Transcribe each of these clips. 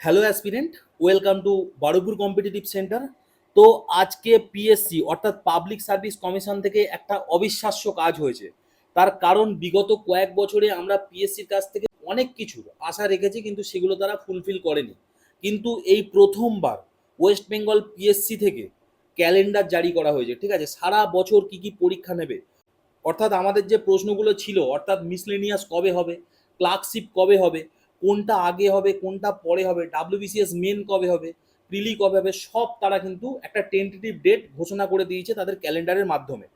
Hello aspirant, welcome to Barupur competitive centre. তো আজকে PSC অর্থাৎ পাবলিক সার্ভিস কমিশন থেকে একটা অবিশ্বাস্য কাজ হয়েছে। তার কারণ বিগত কয়েক বছরে আমরা পিএসসির কাছ থেকে অনেক কিছুর আশা রেখেছি, কিন্তু সেগুলো তারা ফুলফিল করেনি। কিন্তু এই প্রথমবার ওয়েস্ট বেঙ্গল পিএসসি থেকে ক্যালেন্ডার জারি করা হয়েছে, ঠিক আছে? সারা বছর কি কি পরীক্ষা নেবে? অর্থাৎ আমাদের যে প্রশ্নগুলো ছিল, অর্থাৎ মিসলেনিয়াস কবে হবে ক্লার্কশিপ কবে হবে কোনটা আগে হবে, কোনটা পরে হবে ডাব্লিউবিসিএস মেন কবে হবে প্রিলি কবে হবে, সব তারা কিন্তু একটা টেন্টেটিভ ডেট ঘোষণা করে দিয়েছে তাদের ক্যালেন্ডারের মাধ্যমে।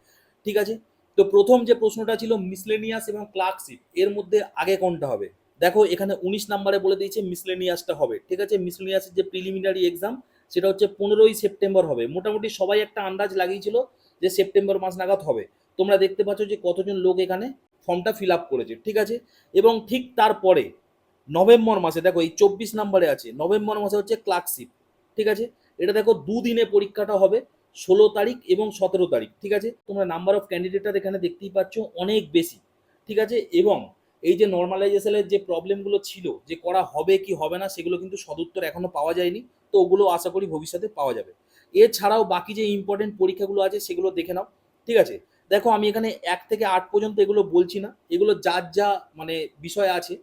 ঠিক আছে? তো প্রথম যে প্রশ্নটা ছিল মিসলেনিয়াস এবং ক্লার্কশিপ এর মধ্যে আগে কোনটা হবে? দেখো, এখানে উনিশ নাম্বারে বলে দিয়েছে মিসলেনিয়াসটা হবে। ঠিক আছে? মিসলেনিয়াসের যে প্রিলিমিনারি এক্সাম সেটা হচ্ছে পনেরোই সেপ্টেম্বর হবে। মোটামুটি সবাই একটা আন্দাজ লাগিয়েছিল যে সেপ্টেম্বর মাস নাগাদ হবে। তোমরা দেখতে পাচ্ছ যে কতজন লোক এখানে ফর্মটা ফিল আপ করেছে। ঠিক আছে? এবং ঠিক তারপরে নভেম্বর মাসে, দেখো এই চব্বিশ নম্বরে আছে, নভেম্বর মাসে হচ্ছে ক্লার্কশিপ, ঠিক আছে? এটা দেখো দুদিনে পরীক্ষাটা হবে, ষোলো তারিখ এবং সতেরো তারিখ, ঠিক আছে? তোমরা নাম্বার অফ ক্যান্ডিডেটটা এখানে দেখতেই পাচ্ছ অনেক বেশি, ঠিক আছে? এবং এই যে নর্মালাইজেশনের যে প্রবলেমগুলো ছিল, যে করা হবে কি হবে না, সেগুলো কিন্তু সদুত্তর এখনও পাওয়া যায়নি, তো ওগুলো আশা করি ভবিষ্যতে পাওয়া যাবে। এছাড়াও বাকি যে ইম্পর্টেন্ট পরীক্ষাগুলো আছে, সেগুলো দেখে নাও, ঠিক আছে? দেখো আমি এখানে এক থেকে আট পর্যন্ত এগুলো বলছি না, এগুলো যার যা মানে বিষয় আছে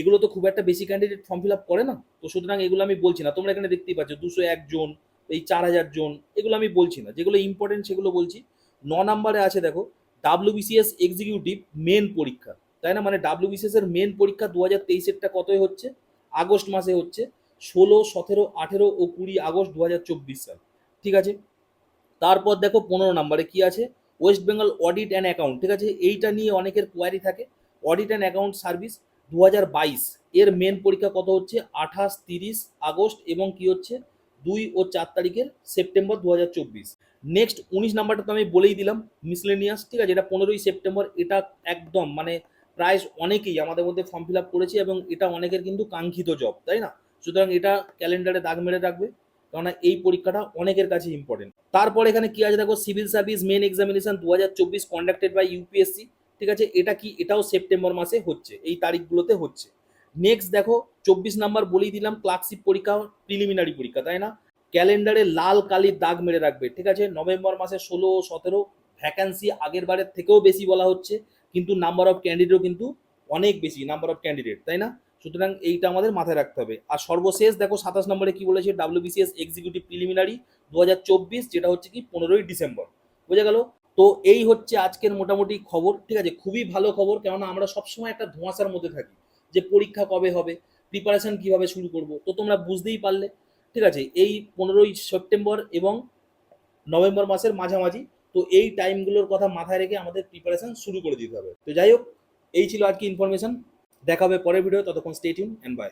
এগুলো তো খুব একটা বেশি ক্যান্ডিডেট ফর্ম ফিল আপ করে না। তো সুতরাং এগুলো আমি বলছি না। তোমরা এখানে দেখতেই পাচ্ছ, দুশো একজন এই চার হাজার জন, এগুলো আমি বলছি না। যেগুলো ইম্পর্টেন্ট সেগুলো বলছি। ন নাম্বারে আছে দেখো ডাব্লিউবিসিএস এক্সিকিউটিভ মেন পরীক্ষা। তাই না? মানে ডাব্লিউবিসিএস এর মেন পরীক্ষা দু হাজার তেইশেরটা কতই হচ্ছে? আগস্ট মাসে হচ্ছে। ষোলো, সতেরো, আঠেরো ও কুড়ি আগস্ট দু হাজার চব্বিশ সাল। ঠিক আছে? তারপর দেখো পনেরো নাম্বারে কি আছে? West Bengal audit and account ঠিক আছে? এইটা নিয়ে অনেকের কোয়ারি থাকে। অডিট অ্যান্ড অ্যাকাউন্ট সার্ভিস দু হাজার বাইশ। এর মেন পরীক্ষা কত হচ্ছে? আঠাশ, তিরিশ আগস্ট এবং কি হচ্ছে? দুই ও চার তারিখের সেপ্টেম্বর দু হাজার চব্বিশ। নেক্সট উনিশ নাম্বারটা তো আমি বলেই দিলাম মিসলেনিয়াস ঠিক আছে? এটা পনেরোই সেপ্টেম্বর, এটা একদম মানে প্রায় অনেকেই আমাদের মধ্যে ফর্ম ফিল আপ করেছে এবং এটা অনেকের কিন্তু কাঙ্ক্ষিত জব তাই না? সুতরাং এটা ক্যালেন্ডারে দাগ মেরে রাখবে, কেননা এই পরীক্ষাটা অনেকের কাছে ইম্পর্টেন্ট তারপর এখানে কি আছে? দেখো সিভিল সার্ভিস মেন এক্সামিনেশন দু হাজার চব্বিশ কন্ডাক্টেড বাই ইউপিএসসি ঠিক আছে? এটা কি? এটাও সেপ্টেম্বর মাসে হচ্ছে। এই তারিখগুলোতে হচ্ছে। নেক্সট দেখো, চব্বিশ নাম্বার বলেই দিলাম ক্লার্কশিপ পরীক্ষা প্রিলিমিনারি পরীক্ষা, তাই না? ক্যালেন্ডারে লাল কালির দাগ মেরে রাখবে, ঠিক আছে? নভেম্বর মাসে ষোলো, সতেরো ভ্যাকান্সি আগের বারের থেকেও বেশি বলা হচ্ছে, কিন্তু নাম্বার অফ ক্যান্ডিডেটও কিন্তু অনেক বেশি নাম্বার অফ ক্যান্ডিডেট তাই না? সুতরাং এইটা আমাদের মাথায় রাখতে হবে। আর সর্বশেষ দেখো, সাতাশ নম্বরে কি বলেছে ডাব্লিউবিসিএস এক্সিকিউটিভ প্রিলিমিনারি দু হাজার চব্বিশ, যেটা হচ্ছে কি, পনেরোই ডিসেম্বর। বোঝা গেল? তো এই হচ্ছে আজকের মোটামুটি খবর, ঠিক আছে? খুবই ভালো খবর, কেননা আমরা সবসময় একটা ধোঁয়াশার মধ্যে থাকি যে পরীক্ষা কবে হবে প্রিপারেশন কীভাবে শুরু করব, তো তোমরা বুঝতেই পারলে, ঠিক আছে? এই পনেরোই সেপ্টেম্বর এবং নভেম্বর মাসের মাঝামাঝি, তো এই টাইমগুলোর কথা মাথায় রেখে আমাদের প্রিপারেশন শুরু করে দিতে হবে। তো যাই হোক, এই ছিল আজকে ইনফরমেশন দেখা হবে পরের ভিডিও ততক্ষণ স্টেটিউন অ্যান্ড বাই